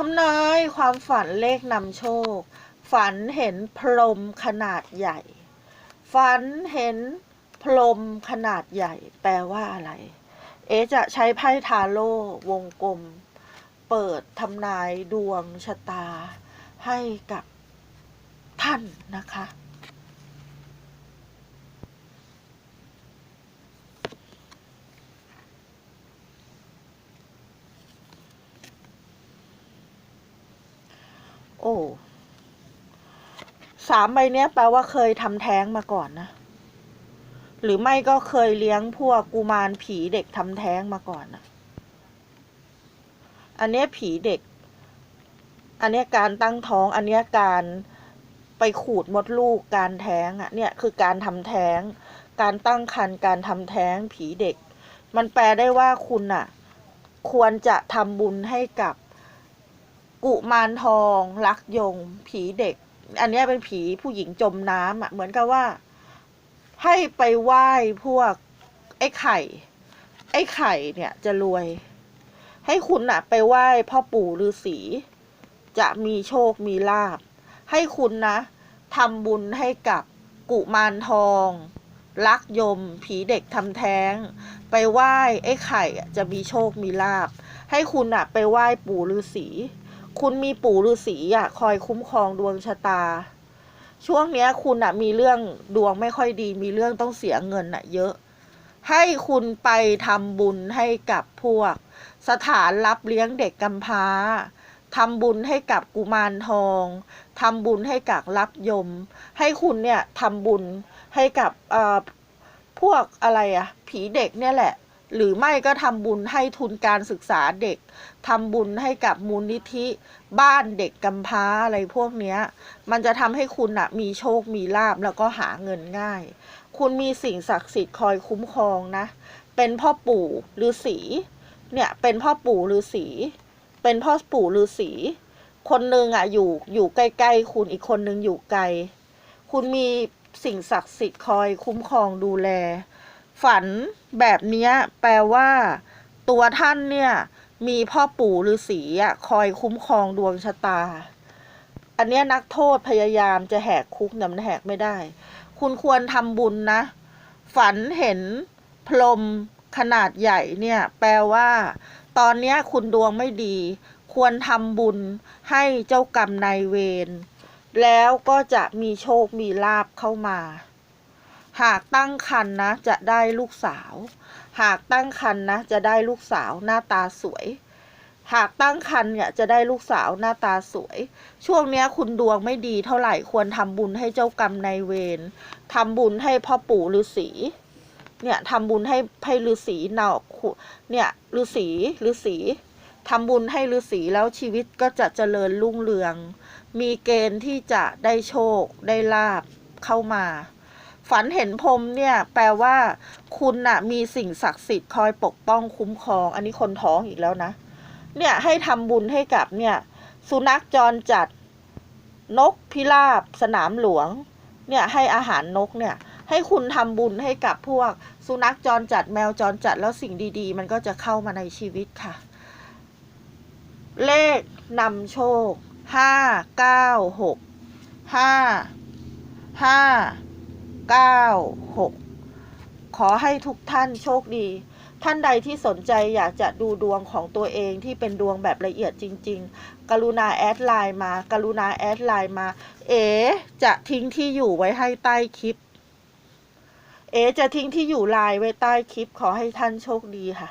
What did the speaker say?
ทำนายความฝันเลขนำโชค ฝันเห็นพรมขนาดใหญ่ ฝันเห็นพรมขนาดใหญ่ แปลว่าอะไร เอจะใช้ไพ่ทาโร่วงกลม เปิดทำนายดวงชะตาให้กับท่านนะคะ โอ้สามใบเนี้ยแปลว่าเคยทำแท้งมาก่อนนะ หรือไม่ก็เคยเลี้ยงพวกกุมารผีเด็กทำแท้งมาก่อนนะอันเนี้ยผีเด็ก อันเนี้ยการตั้งท้อง อันเนี้ยการไปขูดมดลูก การแท้งอะ เนี่ยคือการทำแท้ง การตั้งครรภ์ การทำแท้งผีเด็ก มันแปลได้ว่าคุณอะ ควรจะทำบุญให้กับ กุมารทองลักยง ผีเด็ก อันนี้เป็นผีผู้หญิงจมน้ำอะเหมือนกับว่า ให้ไปไหว้พวกไอ้ไข่ ไอ้ไข่เนี่ยจะรวย ให้คุณน่ะ ไปไหว้พ่อปู่ฤาษีจะมีโชคมีลาบ ให้คุณนะทำบุญให้กับกุมารทองลักยม ผีเด็กทำแท้ง ไปไหว้ไอ้ไข่จะมีโชคมีลาบ ให้คุณน่ะไปไหว้ปู่ฤาษี คุณมีปู่ฤาษีอะคอยคุ้มครองดวงชะตา ช่วงเนี้ย คุณอะ มีเรื่องดวงไม่ค่อยดี มีเรื่องต้องเสียเงินอะ เยอะ ให้คุณไปทำบุญให้กับพวก สถานรับเลี้ยงเด็กกำพร้าทำบุญให้กับกุมารทอง ทำบุญให้กับรับยม ให้คุณเนี่ยทำบุญให้กับเอ่อพวกอะไรอะผีเด็กเนี่ยแหละ หรือไม่ก็ทำบุญให้ทุนการศึกษาเด็กทำบุญให้กับมูลนิธิบ้านเด็กกำพร้าอะไรพวกเนี้ยมันจะทำให้คุณอะมีโชคมีลาบแล้วก็หาเงินง่าย คุณมีสิ่งศักดิ์สิทธิ์คอยคุ้มครองนะ เป็นพ่อปู่ฤาษีเนี่ยเป็นพ่อปู่ฤาษีเป็นพ่อปู่ฤาษีคนหนึ่งอะอยู่อยู่ใกล้ๆคุณอีกคนหนึ่งอยู่ไกล คุณมีสิ่งศักดิ์สิทธิ์คอยคุ้มครองดูแล ฝันแบบนี้แปลว่า ตัวท่านเนี่ย มีพ่อปู่ฤาษีอะคอยคุ้มครองดวงชะตา อันเนี้ยนักโทษพยายามจะแหกคุกแต่มันแหกไม่ได้ คุณควรทำบุญนะ ฝันเห็นพรมขนาดใหญ่เนี่ย แปลว่า ตอนเนี้ยคุณดวงไม่ดี ควรทำบุญให้เจ้ากรรมนายเวรแล้วก็จะมีโชคมีลาบเข้ามา หากตั้งครรภ์นะจะได้ลูกสาว หากตั้งครรภ์นะจะได้ลูกสาวหน้าตาสวย หากตั้งครรภ์เนี่ยจะได้ลูกสาวหน้าตาสวย ช่วงเนี้ยคุณดวงไม่ดีเท่าไหร่ควรทำบุญให้เจ้ากรรมนายเวรทำบุญให้พ่อปู่ฤาษีเนี่ยทำบุญให้ให้ฤาษีเนาเนี่ยฤาษีฤาษีทำบุญให้ฤาษีแล้วชีวิตก็จะเจริญรุ่งเรือง มีเกณฑ์ที่จะได้โชคได้ลาบเข้ามา ฝันเห็นพรมเนี่ย แปลว่า คุณน่ะ มีสิ่งศักดิ์สิทธิ์คอยปกป้องคุ้มครอง อันนี้คนท้องอีกแล้วนะ เนี่ยให้ทำบุญให้กับเนี่ย สุนัขจรจัด นกพิราบ สนามหลวง เนี่ยให้อาหารนกเนี่ย ให้คุณทำบุญให้กับพวก สุนัขจรจัดแมวจรจัดแล้วสิ่งดี ๆ มันก็จะเข้ามาในชีวิตค่ะ เลขนำโชคห้าเก้าหกห้าห้า เก้าหกขอให้ทุกท่านโชคดี ท่านใดที่สนใจอยากจะดูดวงของตัวเองที่เป็นดวงแบบละเอียดจริง ๆ กรุณาแอดไลน์มา กรุณาแอดไลน์มา เอ จะทิ้งที่อยู่ไว้ให้ใต้คลิป เอ จะทิ้งที่อยู่ไลน์ไว้ใต้คลิป ขอให้ท่านโชคดีค่ะ